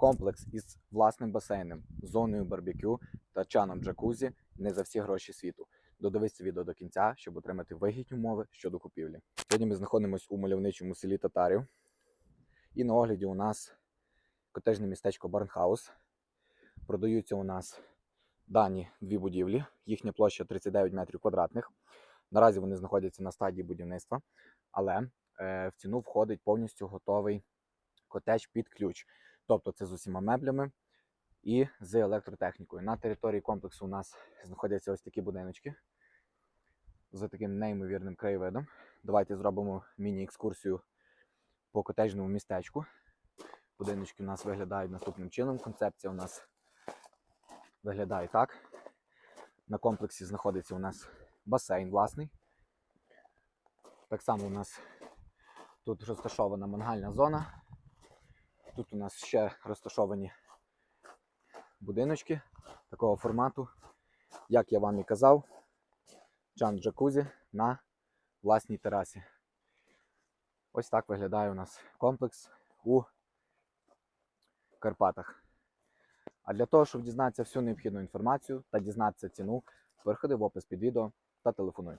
Комплекс із власним басейном, зоною барбекю та чаном джакузі не за всі гроші світу. Додивись це відео до кінця, щоб отримати вигідні умови щодо купівлі. Сьогодні ми знаходимося у мальовничому селі Татарів. І на огляді у нас котежне містечко Барнхаус. Продаються у нас дані дві будівлі. Їхня площа 39 метрів квадратних. Наразі вони знаходяться на стадії будівництва, але е, в ціну входить повністю готовий котедж під ключ. Тобто це з усіма меблями і з електротехнікою. На території комплексу у нас знаходяться ось такі будиночки з таким неймовірним краєвидом. Давайте зробимо міні-екскурсію по котеджному містечку. Будиночки у нас виглядають наступним чином. Концепція у нас виглядає так. На комплексі знаходиться у нас басейн власний. Так само у нас тут розташована мангальна зона. Тут у нас ще розташовані будиночки такого формату. Як я вам і казав, чан джакузі на власній терасі. Ось так виглядає у нас комплекс у Карпатах. А для того, щоб дізнатися всю необхідну інформацію та дізнатися ціну, переходи в опис під відео та телефонуй.